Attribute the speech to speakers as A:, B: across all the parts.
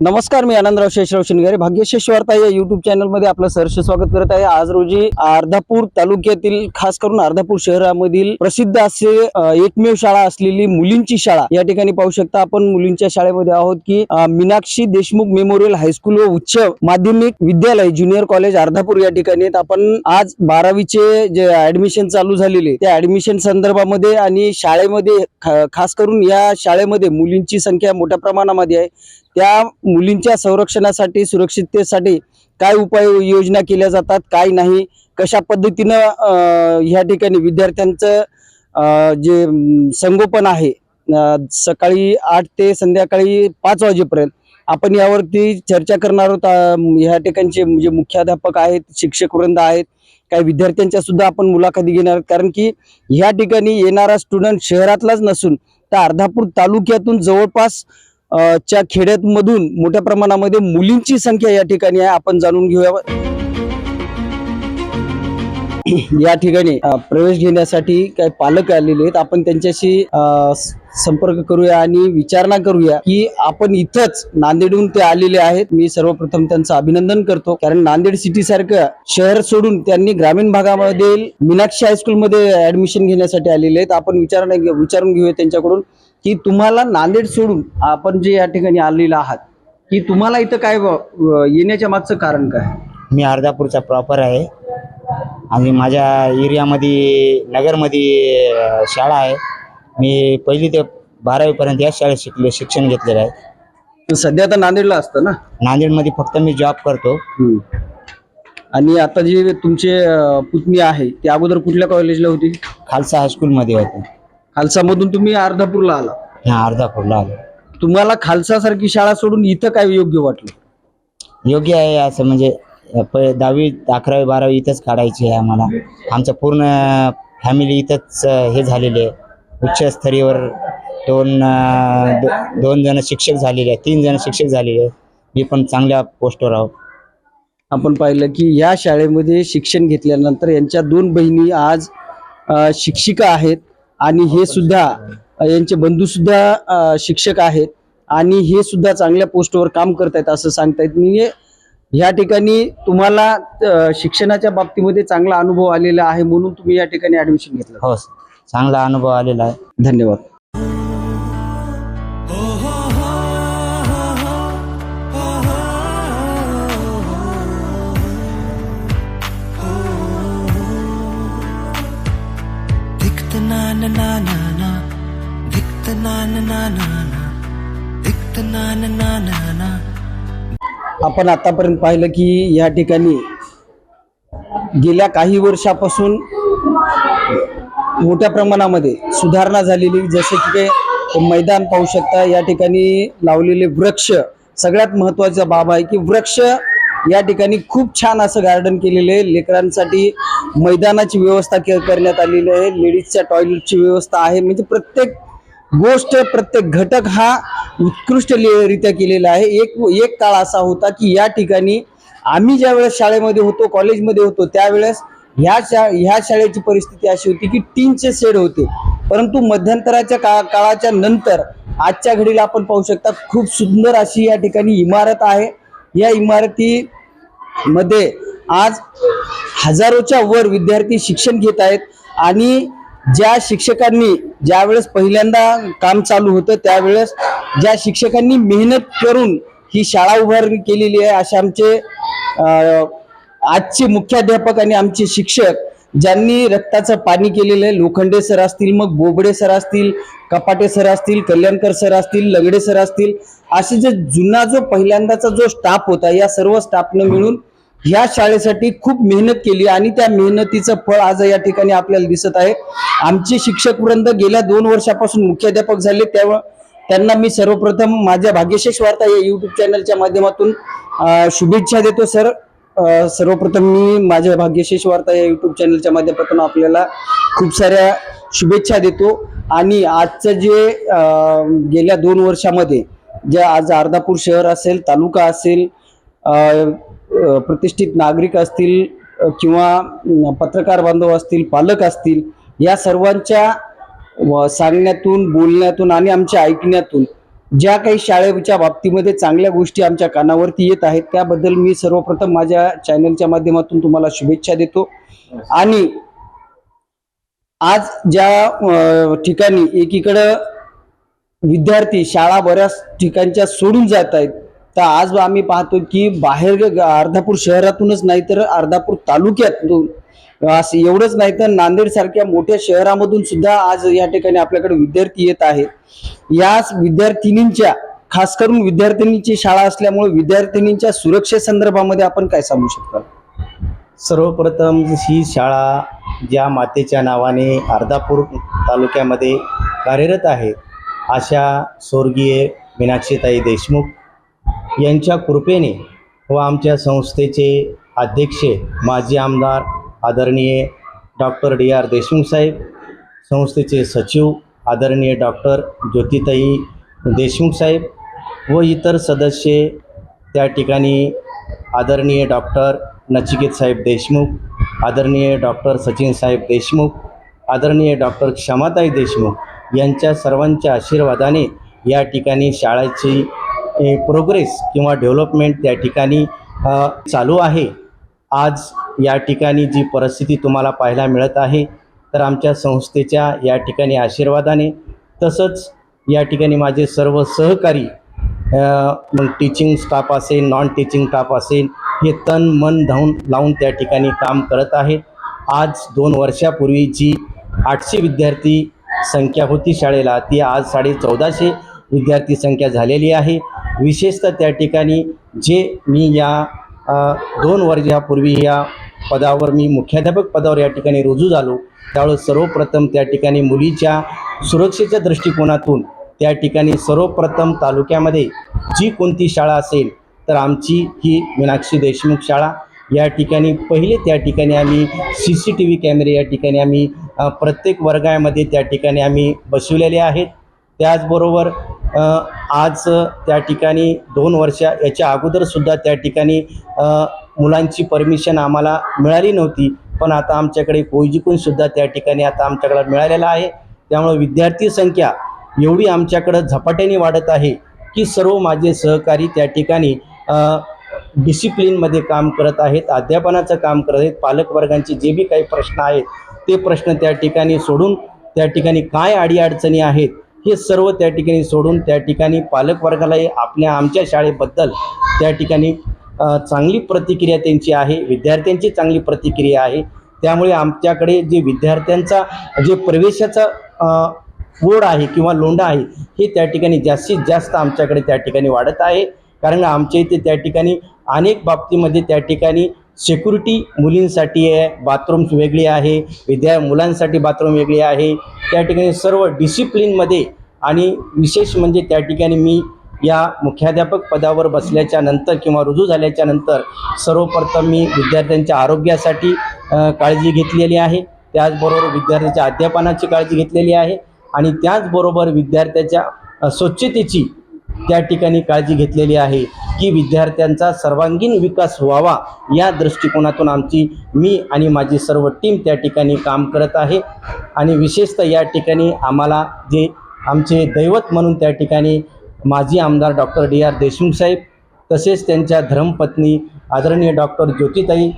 A: नमस्कार मी आनंदराव शेषराव शिंगारे भाग्यशेष वार्ता या युट्यूब चॅनलमध्ये आपलं सहर्ष स्वागत करत आहे. आज रोजी अर्धापूर तालुक्यातील खास करून अर्धापूर शहरामधील प्रसिद्ध असे एकमेव शाळा असलेली मुलींची शाळा. या ठिकाणी पाहू शकता आपण मुलींच्या शाळेमध्ये आहोत की मीनाक्षी देशमुख मेमोरियल हायस्कूल व उच्च माध्यमिक विद्यालय ज्युनियर कॉलेज अर्धापूर या ठिकाणी आपण आज बारावीचे जे ऍडमिशन चालू झालेले त्या ऍडमिशन संदर्भामध्ये आणि शाळेमध्ये खास करून या शाळेमध्ये मुलींची संख्या मोठ्या प्रमाणामध्ये आहे. त्या मुलींच्या संरक्षणासाठी सुरक्षिततेसाठी काय उपाय योजना केल्या जातात काय नाही कशा पद्धतीनं ह्या ठिकाणी विद्यार्थ्यांचं जे संगोपन आहे सकाळी आठ ते संध्याकाळी पाच वाजेपर्यंत आपण यावरती चर्चा करणार आहोत. ह्या ठिकाणचे जे मुख्याध्यापक आहेत शिक्षक वृंद आहेत काही विद्यार्थ्यांच्या सुद्धा आपण मुलाखती घेणार आहोत. कारण की ह्या ठिकाणी येणारा स्टुडंट शहरातलाच नसून तर अर्धापूर तालुक्यातून जवळपास च्या खेड्यातमधून मोठ्या प्रमाणामध्ये मुलींची संख्या या ठिकाणी आहे. आपण जाणून घेऊया. या ठिकाणी प्रवेश घेण्यासाठी काही पालक आलेले आहेत. आपण त्यांच्याशी संपर्क करूया आणि विचारणा करूया की आपण इथंच नांदेडहून ते आलेले आहेत. मी सर्वप्रथम त्यांचं अभिनंदन करतो. कारण नांदेड सिटी सारखं शहर सोडून त्यांनी ग्रामीण भागामध्ये मीनाक्षी हायस्कूलमध्ये ऍडमिशन घेण्यासाठी आलेले आहेत. आपण विचारणा विचारून घेऊया त्यांच्याकडून. की तुम्हाला नांदेड सोडून आपण जे या ठिकाणी आलेला आहात की तुम्हाला इथं काय येण्याच्या मागचं कारण काय?
B: मी अर्धापूरचा प्रॉपर आहे. आणि माझ्या एरियामध्ये नगरमध्ये शाळा आहे. मी पहिली ते बारावीपर्यंत याच शाळेत शिकले शिक्षण घेतलेलं आहे.
A: सध्या तर नांदेडला असतं ना?
B: नांदेडमध्ये फक्त मी जॉब करतो.
A: आणि आता जे तुमचे पुतणी आहे ती अगोदर कुठल्या कॉलेजला होती?
B: खालसा हायस्कूलमध्ये होतो.
A: खालसा मधून तुम्ही अर्धापूरला आला.
B: अर्धापूरला आलो.
A: तुम्हाला खालसा सारखी शाळा सोडून इथं काय योग्य वाटलं?
B: योग्य आहे असं म्हणजे प दहावी अकरावी बारावी इथंच काढायची आहे आम्हाला. आमचं पूर्ण फॅमिली इथंच अ, हे झालेली आहे. उच्च स्तरीवर दोन अ, दो- दोन जण शिक्षक झालेले आहेत तीन जण शिक्षक झालेले आहेत. मी पण चांगल्या पोस्टवर आहो
A: आपण पाहिलं की या शाळेमध्ये शिक्षण घेतल्यानंतर यांच्या दोन बहिणी आज अ, शिक्षिका आहेत. आणि हे सुद्धा यांचे बंधू सुद्धा शिक्षक आहेत. आणि हे सुद्धा चांगल्या पोस्टवर काम करतायत असं सांगतायत म्हणजे या ठिकाणी तुम्हाला शिक्षणाच्या बाबतीमध्ये चांगला अनुभव आलेला आहे म्हणून तुम्ही या ठिकाणी ऍडमिशन घेतलं.
B: हो चांगला अनुभव आलेला आहे.
A: धन्यवाद.
C: Na na na na.
A: आपण आतापर्यंत पाहिलं की या ठिकाणी गेल्या काही वर्षापासून मोठ्या प्रमाणामध्ये सुधारणा झालेली जसे की मैदान पाहू शकता या ठिकाणी लावलेले वृक्ष सगळ्यात महत्त्वाचा बाब आहे की वृक्ष या ठिकाणी खूप छान असं गार्डन केलेलं आहे. लेकरांसाठी मैदानाची व्यवस्था के- करण्यात आलेली आहे. लेडीजच्या टॉयलेटची व्यवस्था आहे. म्हणजे प्रत्येक गोष्ट प्रत्येक घटक हा उत्कृष्ट ले- रित्या केलेला आहे. एक एक काळ असा होता की या ठिकाणी आम्ही ज्या वेळेस शाळेमध्ये होतो कॉलेजमध्ये होतो त्यावेळेस ह्या शा ह्या शाळेची परिस्थिती अशी होती की टीनचे शेड होते. परंतु मध्यंतराच्या का काळाच्या नंतर आजच्या घडीला आपण पाहू शकता खूप सुंदर अशी या ठिकाणी इमारत आहे. या इमारतीमध्ये आज हजारोच्या वर विद्यार्थी शिक्षण घेत आहेत आणि ज्या शिक्षकांनी ज्यावेळेस पहिल्यांदा काम चालू होतं त्यावेळेस ज्या शिक्षकांनी मेहनत करून ही शाळा उभारणी केलेली आहे असे आमचे आजचे मुख्याध्यापक आणि आमचे शिक्षक ज्यांनी रक्ताचं पाणी केलेलं आहे लोखंडे सर असतील मग बोबडे सर असतील कपाटे सर असतील कल्याणकर सर असतील लगडे सर असतील असे जे जुना जो पहिल्यांदाचा जो स्टाफ होता या सर्व स्टाफनं मिळून या शाळेसाठी खूप मेहनत केली आणि त्या मेहनतीचं फळ आज या ठिकाणी आपल्याला दिसत आहे. आमचे शिक्षक वृंद गेल्या दोन वर्षापासून मुख्याध्यापक झाले तेव्हा त्यांना मी सर्वप्रथम माझ्या भाग्यशेष वार्ता या युट्यूब चॅनलच्या माध्यमातून शुभेच्छा देतो सर. सर्वप्रथम मी माझ्या भाग्यशेष वार्ता या युट्यूब चॅनलच्या माध्यमातून आपल्याला खूप साऱ्या शुभेच्छा देतो. आणि आजचं जे गेल्या दोन वर्षामध्ये जे आज अर्धापूर शहर असेल तालुका असेल प्रतिष्ठित नागरिक असतील किंवा पत्रकार बांधव असतील पालक असतील या सर्वांच्या सांगण्यातून बोलण्यातून आणि आमच्या ऐकण्यातून ज्या काही शाळेच्या बाबतीमध्ये चांगल्या गोष्टी आमच्या कानावरती येत आहेत त्याबद्दल मी सर्वप्रथम माझ्या चॅनलच्या माध्यमातून तुम्हाला शुभेच्छा देतो. आणि आज ज्या ठिकाणी एकीकडं विद्यार्थी शाळा बऱ्याच ठिकाणच्या सोडून जात आहेत तर आज आम्ही पाहतो की बाहेर अर्धापूर शहरातूनच नाही तर अर्धापूर तालुक्यातून एवढंच नाही तर नांदेड सारख्या मोठ्या शहरामधून सुद्धा आज या ठिकाणी आपल्याकडे विद्यार्थी येत आहेत. याच विद्यार्थिनींच्या खास करून विद्यार्थिनीची शाळा असल्यामुळे विद्यार्थिनींच्या सुरक्षेसंदर्भामध्ये आपण काय सांगू शकता?
D: सर्वप्रथम ही शाळा ज्या मातेच्या नावाने अर्धापूर तालुक्यामध्ये कार्यरत आहे अशा स्वर्गीय मीनाक्षीताई देशमुख यांच्या कृपेने व आमच्या संस्थेचे अध्यक्ष माजी आमदार आदरणीय डॉक्टर डी आर देशमुख साहेब संस्थेचे सचिव आदरणीय डॉक्टर ज्योतिताई देशमुख साहेब व इतर सदस्य त्या ठिकाणी आदरणीय डॉक्टर नचिकेत साहेब देशमुख आदरणीय डॉक्टर सचिन साहेब देशमुख आदरणीय डॉक्टर क्षमाताई देशमुख यांच्या सर्वांच्या आशीर्वादाने या ठिकाणी शाळेची प्रोग्रेस किंवा डेव्हलपमेंट त्या ठिकाणी चालू आहे. आज या ठिकाणी जी परिस्थिती तुम्हाला पाहायला मिळत आहे तर आमच्या संस्थेच्या या ठिकाणी आशीर्वादाने तसंच या ठिकाणी माझे सर्व सहकारी मग टीचिंग स्टाफ असेल नॉन टीचिंग स्टाफ असेल हे तन मन धावून लावून त्या ठिकाणी काम करत आहे. आज दोन वर्षापूर्वी जी आठशे विद्यार्थी संख्या होती शाळेला ती आज साडे चौदाशे विद्यार्थी संख्या झालेली आहे. विशेषतः त्या ठिकाणी जे मी या दोन वर्षापूर्वी या पदावर मी मुख्याध्यापक पदावर या ठिकाणी रुजू झालो. त्यावेळेस सर्वप्रथम त्या ठिकाणी मुलीच्या सुरक्षेच्या दृष्टिकोनातून त्या ठिकाणी सर्वप्रथम तालुक्यामध्ये जी कोणती शाळा असेल तर आमची ही मीनाक्षी देशमुख शाळा. या ठिकाणी पहिले त्या ठिकाणी आम्ही सी सी टी व्ही कॅमेरे या ठिकाणी आम्ही प्रत्येक वर्गामध्ये त्या ठिकाणी आम्ही बसवलेले आहेत. त्याचबरोबर आज त्या ठिकाणी दोन वर्षा याच्या अगोदरसुद्धा त्या ठिकाणी मुलांची परमिशन आम्हाला मिळाली नव्हती. पण आता आमच्याकडे कोयजिकूनसुद्धा त्या ठिकाणी आता आमच्याकडे मिळालेला आहे. त्यामुळे विद्यार्थी संख्या एवढी आमच्याकडं झपाट्याने वाढत आहे की सर्व माझे सहकारी त्या ठिकाणी डिसिप्लिनमध्ये काम करत आहेत अध्यापनाचं काम करत आहेत पालकवर्गांचे जे बी काही प्रश्न आहेत ते प्रश्न त्या ठिकाणी सोडून त्या ठिकाणी काय अडीअडचणी आहेत हे सर्व त्या ठिकाणी सोडून त्या ठिकाणी पालकवर्गालाही आपल्या आमच्या शाळेबद्दल त्या ठिकाणी चांगली प्रतिक्रिया त्यांची आहे विद्यार्थ्यांची चांगली प्रतिक्रिया आहे. त्यामुळे आमच्याकडे जे विद्यार्थ्यांचा जे प्रवेशाचा अ, ओढ आहे किंवा लोंढा आहे हे त्या ठिकाणी जास्तीत जास्त आमच्याकडे त्या ठिकाणी वाढत आहे. कारण आमच्या इथे त्या ठिकाणी अनेक बाबतीमध्ये त्या ठिकाणी सिक्युरिटी मुलींसाठी आहे बाथरूम्स वेगळी आहे विद्या मुलांसाठी बाथरूम वेगळी आहे. त्या ठिकाणी सर्व डिसिप्लिनमध्ये आणि विशेष म्हणजे त्या ठिकाणी मी या मुख्याध्यापक पदावर बसल्याच्या नंतर किंवा रुजू झाल्याच्यानंतर सर्वप्रथम मी विद्यार्थ्यांच्या आरोग्यासाठी काळजी घेतलेली आहे. त्याचबरोबर विद्यार्थ्याच्या अध्यापनाची काळजी घेतलेली आहे आणि त्याचबरोबर विद्यार्थ्याच्या स्वच्छतेची त्या ठिकाणी काळजी घेतलेली आहे की विद्यार्थ्यांचा सर्वांगीण विकास व्हावा या दृष्टिकोनातून आमची मी आणि माझी सर्व टीम त्या ठिकाणी काम करत आहे. आणि विशेषतः या ठिकाणी आम्हाला जे आमचे दैवत म्हणून त्या ठिकाणी माजी आमदार डॉक्टर डी आर देशमुख साहेब तसेच त्यांच्या धर्मपत्नी आदरणीय डॉक्टर ज्योतिताई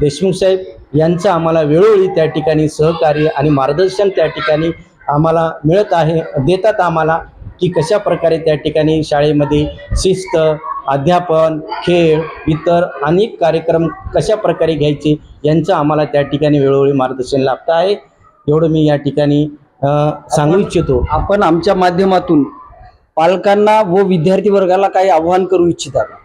D: देशमुख साहेब यांचं आम्हाला वेळोवेळी त्या ठिकाणी सहकार्य आणि मार्गदर्शन त्या ठिकाणी आम्हाला मिळत आहे देतात आम्हाला की कशा प्रकारे त्या ठिकाणी शाळेमध्ये शिस्त अध्यापन खेळ इतर अनेक कार्यक्रम कशा प्रकारे घ्यायचे यांचं आम्हाला त्या ठिकाणी वेळोवेळी मार्गदर्शन लाभतं आहे. एवढं मी या ठिकाणी सांगू इच्छितो.
A: आपण आमच्या माध्यमातून पालकांना व विद्यार्थी वर्गाला काही आव्हान करू इच्छिता का?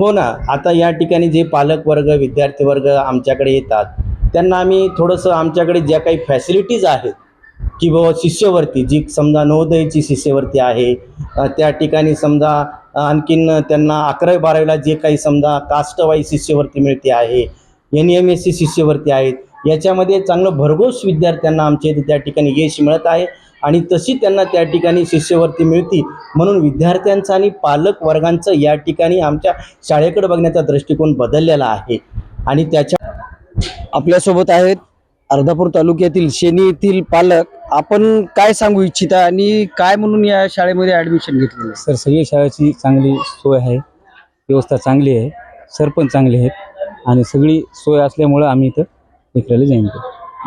D: हो ना. आता या ठिकाणी जे पालक वर्ग विद्यार्थी वर्ग आमच्याकडे येतात त्यांना आम्ही थोडंसं आमच्याकडे ज्या काही फॅसिलिटीज आहेत की बाबा शिष्यवृत्ती जी समजा नवोदयची शिष्यवृत्ती आहे त्या ठिकाणी समजा आणखीन त्यांना अकरावी बारावीला जे काही समजा कास्ट शिष्यवर्ती शिष्यवृत्ती मिळते आहे एन एम एस सी शिष्यवर्ती आहेत याच्यामध्ये चांगलं भरघोस विद्यार्थ्यांना आमच्या इथे त्या ठिकाणी यश मिळत आहे. आणि तशी त्यांना त्या ठिकाणी शिष्यवृत्ती मिळती. म्हणून विद्यार्थ्यांचं आणि पालक वर्गांचं या ठिकाणी आमच्या शाळेकडे बघण्याचा दृष्टिकोन बदललेला आहे. आणि त्याच्या
A: आपल्यासोबत आहेत अर्धापूर तालुक्यातील शेनी येथील पालक. आपण काय सांगू इच्छिता आणि काय म्हणून या शाळेमध्ये ॲडमिशन घेतलेलं आहे?
E: सर सगळी शाळेची चांगली सोय आहे. व्यवस्था चांगली आहे. सर पण चांगले आहेत. आणि सगळी सोय असल्यामुळं आम्ही इथं लेकराला जाईन.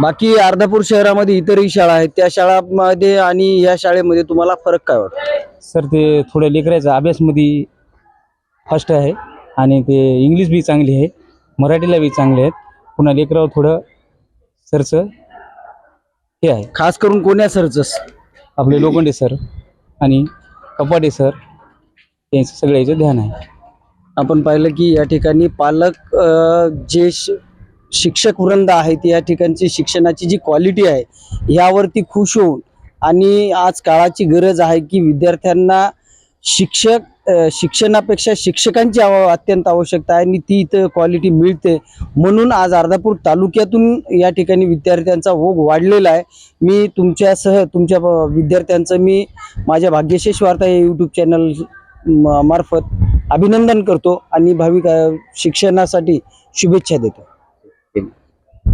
A: बाकी अर्धापूर शहरामध्ये इतरही शाळा आहेत. त्या शाळांमध्ये आणि या शाळेमध्ये तुम्हाला फरक काय वाटतो?
E: सर ते थोड्या लेकराचा अभ्यासमध्ये फर्स्ट आहे आणि ते इंग्लिश बी चांगली आहे मराठीला बी चांगले आहेत. पुन्हा लेकरावर थोडं सरचं हे आहे.
A: खास करून कोण्या सरच?
E: आपले लोखंडे सर आणि कपाटे सर यांचं सगळ्याचं ध्यान आहे.
A: आपण पाहिलं की या ठिकाणी पालक अ, जे श- शिक्षक वृंद आहेत या ठिकाणची शिक्षणाची जी क्वालिटी आहे यावरती खुश होऊन आणि आज काळाची गरज आहे की विद्यार्थ्यांना शिक्षक शिक्षणापेक्षा शिक्षकांची आव अत्यंत आवश्यकता आहे आणि ती इथं क्वालिटी मिळते. म्हणून आज अर्धापूर तालुक्यातून या ठिकाणी विद्यार्थ्यांचा ओघ वाढलेला आहे. मी तुमच्यासह तुमच्या विद्यार्थ्यांचं मी माझ्या भाग्यशेष वार्ता या यूट्यूब चॅनल म- मार्फत अभिनंदन करतो आणि भाविक शिक्षणासाठी शुभेच्छा देतो. him